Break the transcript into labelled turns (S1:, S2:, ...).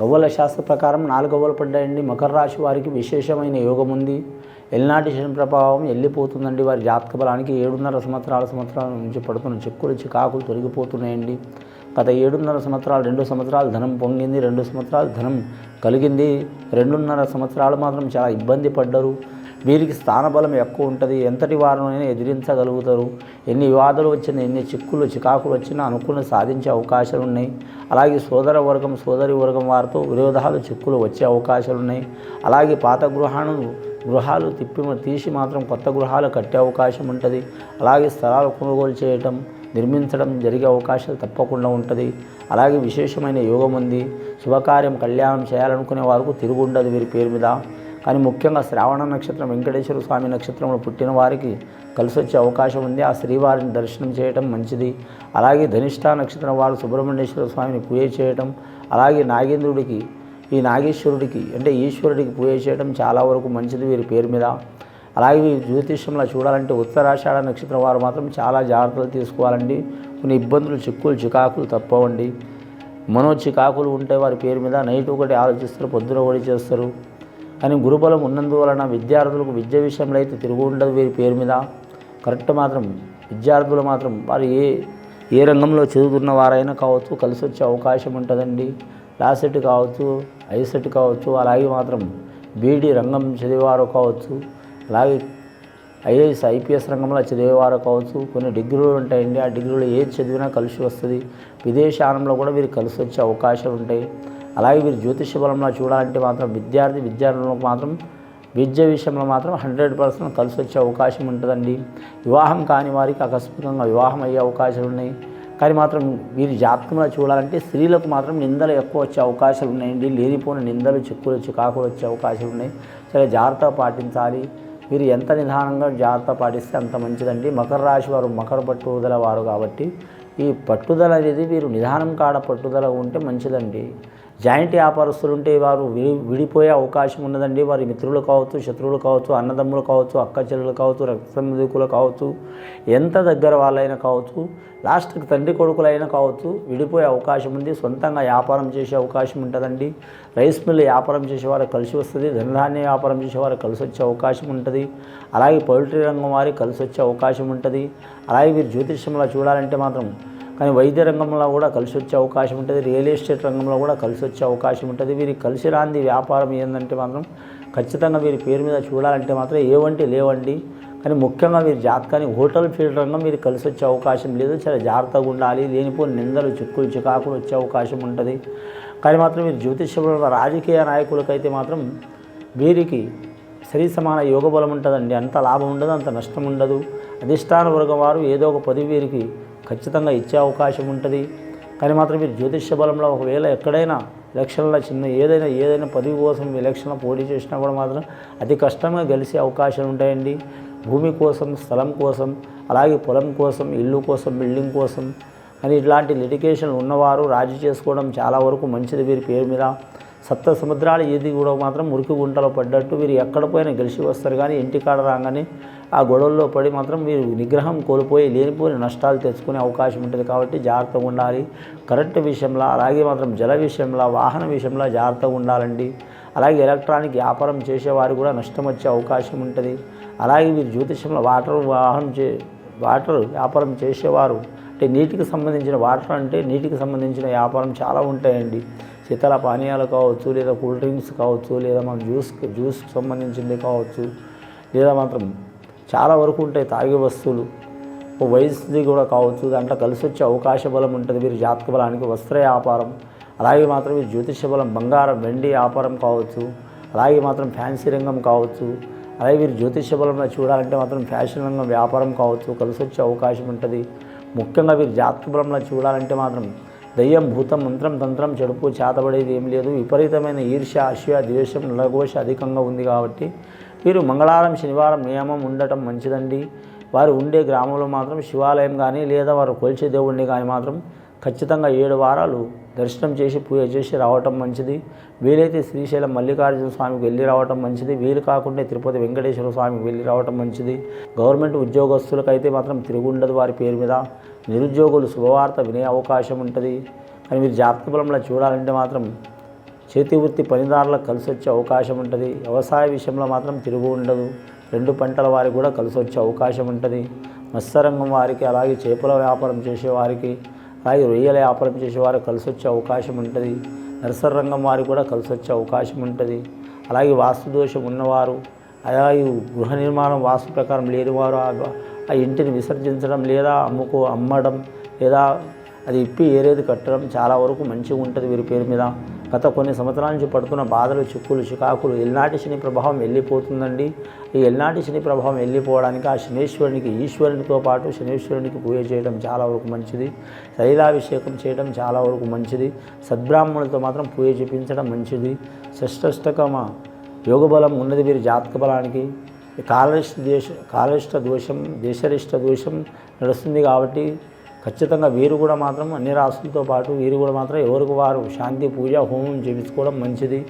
S1: గవ్వల శాస్త్ర ప్రకారం నాలుగు గవ్వలు పడ్డాయండి. మకర రాశి వారికి విశేషమైన యోగం ఉంది. ఎల్నాటి శని ప్రభావం వెళ్ళిపోతుందండి వారి జాతక బలానికి ఏడున్నర సంవత్సరాల సంవత్సరాల నుంచి పడుతున్న చిక్కులు చికాకులు తొలగిపోతున్నాయండి. గత ఏడున్నర సంవత్సరాలు రెండు సంవత్సరాలు ధనం పొంగింది రెండు సంవత్సరాలు ధనం కలిగింది. రెండున్నర సంవత్సరాలు మాత్రం చాలా ఇబ్బంది పడ్డారు. వీరికి స్థానబలం ఎక్కువ ఉంటుంది. ఎంతటి వారినైనా ఎదిరించగలుగుతారు. ఎన్ని వివాదాలు వచ్చినా ఎన్ని చిక్కులు చికాకులు వచ్చినా అనుకున్న సాధించే అవకాశాలు ఉన్నాయి అలాగే సోదర వర్గం సోదరి వర్గం వారితో విరోధాలు చిక్కులు వచ్చే అవకాశాలు ఉన్నాయి. అలాగే పాత గృహాలను గృహాలు తిప్పి తీసి మాత్రం కొత్త గృహాలు కట్టే అవకాశం ఉంటుంది. అలాగే స్థలాలు కొనుగోలు చేయటం నిర్మించడం జరిగే అవకాశాలు తప్పకుండా ఉంటుంది. అలాగే విశేషమైన యోగం ఉంది. శుభకార్యం కళ్యాణం చేయాలనుకునే వారికి తిరుగు ఉండదు వీరి పేరు మీద. కానీ ముఖ్యంగా శ్రావణ నక్షత్రం వెంకటేశ్వర స్వామి నక్షత్రంలో పుట్టిన వారికి కలిసి వచ్చే అవకాశం ఉంది. ఆ శ్రీవారిని దర్శనం చేయటం మంచిది. అలాగే ధనిష్టా నక్షత్రం వారు సుబ్రహ్మణ్యేశ్వర స్వామిని పూజ చేయటం అలాగే నాగేంద్రుడికి ఈ నాగేశ్వరుడికి అంటే ఈశ్వరుడికి పూజ చేయడం చాలా వరకు మంచిది వీరి పేరు మీద. అలాగే జ్యోతిష్యంలో చూడాలంటే ఉత్తరాషాఢ నక్షత్రం వారు మాత్రం చాలా జాగ్రత్తలు తీసుకోవాలండి. కొన్ని ఇబ్బందులు చిక్కులు చికాకులు తప్పవండి. మనో చికాకులు ఉంటే వారి పేరు మీద నైట్ ఒకటి ఆలోచిస్తారు పొద్దున ఒకటి చేస్తారు. కానీ గురుబలం ఉన్నందువలన విద్యార్థులకు విద్య విషయంలో అయితే తిరుగు ఉండదు వీరి పేరు మీద. కరెక్ట్ మాత్రం విద్యార్థులు మాత్రం వారు ఏ ఏ రంగంలో చదువుతున్న వారైనా కావచ్చు కలిసి వచ్చే అవకాశం ఉంటుందండి. లాసెట్ కావచ్చు ఐసెట్ కావచ్చు అలాగే మాత్రం బీడీ రంగం చదివేవారు కావచ్చు అలాగే ఐఏఎస్ ఐపీఎస్ రంగంలో చదివేవారు కావచ్చు కొన్ని డిగ్రీలు ఉంటాయండి. ఆ డిగ్రీలు ఏది చదివినా కలిసి వస్తుంది. విదేశానంలో కూడా వీరు కలిసి వచ్చే అవకాశాలు ఉంటాయి. అలాగే వీరు జ్యోతిష బలంలో చూడాలంటే మాత్రం విద్యార్థి విద్యార్థులకు మాత్రం విద్య విషయంలో మాత్రం హండ్రెడ్ పర్సెంట్ కలిసి వచ్చే అవకాశం ఉంటుందండి. వివాహం కాని వారికి ఆకస్మికంగా వివాహం అయ్యే అవకాశాలు ఉన్నాయి. కానీ మాత్రం వీరి జాతకంలో చూడాలంటే స్త్రీలకు మాత్రం నిందలు ఎక్కువ వచ్చే అవకాశాలు ఉన్నాయండి. లేనిపోయిన నిందలు చిక్కులు చికాకులు వచ్చే అవకాశాలు ఉన్నాయి. సరే జాగ్రత్త పాటించాలి. మీరు ఎంత నిదానంగా జాగ్రత్త పాటిస్తే అంత మంచిదండి. మకర రాశి వారు మకర పట్టుదల వారు కాబట్టి ఈ పట్టుదల అనేది వీరు నిదానం కాడ పట్టుదల ఉంటే మంచిదండి. జాయింట్ వ్యాపారస్తులు ఉంటే వారు విడి విడిపోయే అవకాశం ఉన్నదండి. వారి మిత్రులు కావచ్చు శత్రువులు కావచ్చు అన్నదమ్ములు కావచ్చు అక్క చెల్లెలు కావచ్చు రక్త సంబంధికులు కావచ్చు ఎంత దగ్గర వాళ్ళైనా కావచ్చు లాస్ట్కి తండ్రి కొడుకులైనా కావచ్చు విడిపోయే అవకాశం ఉంది. సొంతంగా వ్యాపారం చేసే అవకాశం ఉంటుందండి. రైస్ మిల్ వ్యాపారం చేసేవారు కలిసి వస్తుంది. ధనధాన్య వ్యాపారం చేసేవారు కలిసి వచ్చే అవకాశం ఉంటుంది. అలాగే పౌల్ట్రీ రంగం వారికి కలిసి వచ్చే అవకాశం ఉంటుంది. అలాగే మీరు జ్యోతిష్యంలో చూడాలంటే మాత్రం కానీ వైద్య రంగంలో కూడా కలిసి వచ్చే అవకాశం ఉంటుంది. రియల్ ఎస్టేట్ రంగంలో కూడా కలిసి వచ్చే అవకాశం ఉంటుంది. వీరికి కలిసి రాంది వ్యాపారం ఏంటంటే మాత్రం ఖచ్చితంగా వీరి పేరు మీద చూడాలంటే మాత్రం ఏవంటి లేవండి. కానీ ముఖ్యంగా మీరు జాతకాన్ని హోటల్ ఫీల్డ్ రంగం మీరు కలిసి వచ్చే అవకాశం లేదు. చాలా జాగ్రత్తగా ఉండాలి. లేనిపోని నిందలు చిక్కులు చికాకులు వచ్చే అవకాశం ఉంటుంది. కానీ మాత్రం మీరు జ్యోతిష్యంలో రాజకీయ నాయకులకైతే మాత్రం వీరికి సరి సమాన యోగ బలం ఉంటుందండి. అంత లాభం ఉండదు అంత నష్టం ఉండదు. అధిష్టాన వర్గం వారు ఏదో ఒక పది వీరికి ఖచ్చితంగా ఇచ్చే అవకాశం ఉంటుంది. కానీ మాత్రం మీరు జ్యోతిష్య బలంలో ఒకవేళ ఎక్కడైనా ఎలక్షన్లో చిన్న ఏదైనా ఏదైనా పదవి కోసం ఎలక్షన్లో పోటీ చేసినా కూడా మాత్రం అతి కష్టంగా గెలిచే అవకాశాలు ఉంటాయండి. భూమి కోసం స్థలం కోసం అలాగే పొలం కోసం ఇల్లు కోసం బిల్డింగ్ కోసం. అని ఇట్లాంటి లిటికేషన్ ఉన్నవారు రాజీ చేసుకోవడం చాలా వరకు మంచిది వీరి పేరు మీద. సప్త సముద్రాలు ఏది కూడా మాత్రం మురికి గుంటలో పడ్డట్టు వీరు ఎక్కడ పోయినా గెలిచి వస్తారు కానీ ఇంటికాడ రాగానే ఆ గొడవల్లో పడి మాత్రం మీరు నిగ్రహం కోల్పోయి లేనిపోయిన నష్టాలు తెచ్చుకునే అవకాశం ఉంటుంది కాబట్టి జాగ్రత్తగా ఉండాలి. కరెంటు విషయంలో అలాగే మాత్రం జల విషయంలో వాహన విషయంలో జాగ్రత్తగా ఉండాలండి. అలాగే ఎలక్ట్రానిక్ వ్యాపారం చేసేవారు కూడా నష్టం వచ్చే అవకాశం ఉంటుంది. అలాగే మీరు జ్యోతిషంలో వాటర్ వాహనం చే వాటర్ వ్యాపారం చేసేవారు అంటే నీటికి సంబంధించిన వాటర్ అంటే నీటికి సంబంధించిన వ్యాపారం చాలా ఉంటాయండి. శీతల పానీయాలు కావచ్చు లేదా కూల్ డ్రింక్స్ కావచ్చు లేదా మన జ్యూస్ జ్యూస్కి సంబంధించింది కావచ్చు లేదా మాత్రం చాలా వరకు ఉంటాయి తాగే వస్తువులు. వయసుది కూడా కావచ్చు దాంట్లో కలిసి వచ్చే అవకాశ బలం ఉంటుంది. వీరి జాతక బలానికి వస్త్ర వ్యాపారం అలాగే మాత్రం జ్యోతిష బలం బంగారం వెండి వ్యాపారం కావచ్చు అలాగే మాత్రం ఫ్యాన్సీ రంగం కావచ్చు అలాగే వీరు జ్యోతిష బలంలో చూడాలంటే మాత్రం ఫ్యాషన్ రంగం వ్యాపారం కావచ్చు కలిసి వచ్చే అవకాశం ఉంటుంది. ముఖ్యంగా వీరు జాతక చూడాలంటే మాత్రం దయ్యం భూతం మంత్రం తంత్రం చెడుపు చేతబడేది ఏం లేదు. విపరీతమైన ఈర్ష్య అశ్వ ద్వేషం నలఘోష అధికంగా ఉంది కాబట్టి వీరు మంగళవారం శనివారం నియమం ఉండటం మంచిదండి. వారు ఉండే గ్రామంలో మాత్రం శివాలయం కానీ లేదా వారు కొలిచే దేవుడిని కానీ మాత్రం ఖచ్చితంగా ఏడు వారాలు దర్శనం చేసి పూజ చేసి రావటం మంచిది. వీలైతే శ్రీశైలం మల్లికార్జున స్వామికి వెళ్ళి రావటం మంచిది. వీలు కాకుండా తిరుపతి వెంకటేశ్వర స్వామికి వెళ్ళి రావటం మంచిది. గవర్నమెంట్ ఉద్యోగస్తులకైతే మాత్రం తిరుగుండదు వారి పేరు మీద. నిరుద్యోగులు శుభవార్త వినే అవకాశం ఉంటుంది. కానీ మీరు జాతక బలంలో చూడాలంటే మాత్రం చేతి వృత్తి పనిదారులకు కలిసి వచ్చే అవకాశం ఉంటుంది. వ్యవసాయ విషయంలో మాత్రం తిరుగు ఉండదు. రెండు పంటల వారికి కూడా కలిసి వచ్చే అవకాశం ఉంటుంది. మత్స్యరంగం వారికి అలాగే చేపల వ్యాపారం చేసే వారికి అలాగే రొయ్యల వ్యాపారం చేసేవారు కలిసి వచ్చే అవకాశం ఉంటుంది. నర్సరీ రంగం వారికి కూడా కలిసి వచ్చే అవకాశం ఉంటుంది. అలాగే వాస్తు దోషం ఉన్నవారు అలాగే గృహ నిర్మాణం వాస్తు ప్రకారం లేనివారు ఆ- ఆ ఇంటిని విసర్జించడం లేదా అమ్ముకో అమ్మడం లేదా అది ఇప్పి ఏరేది కట్టడం చాలా వరకు మంచిగా ఉంటుంది వీరి పేరు మీద. గత కొన్ని సంవత్సరాల నుంచి పడుతున్న బాధలు చిక్కులు చికాకులు ఎల్నాటి శని ప్రభావం వెళ్ళిపోతుందండి. ఈ ఎల్నాటి శని ప్రభావం వెళ్ళిపోవడానికి ఆ శనేశ్వరునికి ఈశ్వరునితో పాటు శనేశ్వరునికి పూజ చేయడం చాలా వరకు మంచిది. శైలాభిషేకం చేయడం చాలా వరకు మంచిది. సద్బ్రాహ్మణులతో మాత్రం పూజ చేపించడం మంచిది. షష్టష్టకమ యోగబలం ఉన్నది వీరి జాతక బలానికి. కాలరిష్ట దేశ కాలరిష్ట దోషం దేశరిష్ట దోషం నడుస్తుంది కాబట్టి ఖచ్చితంగా వీరు కూడా మాత్రం అన్ని రాసులతో పాటు వీరు కూడా మాత్రం ఎవరికి వారు? శాంతి పూజ హోమం చేయించుకోవడం మంచిది.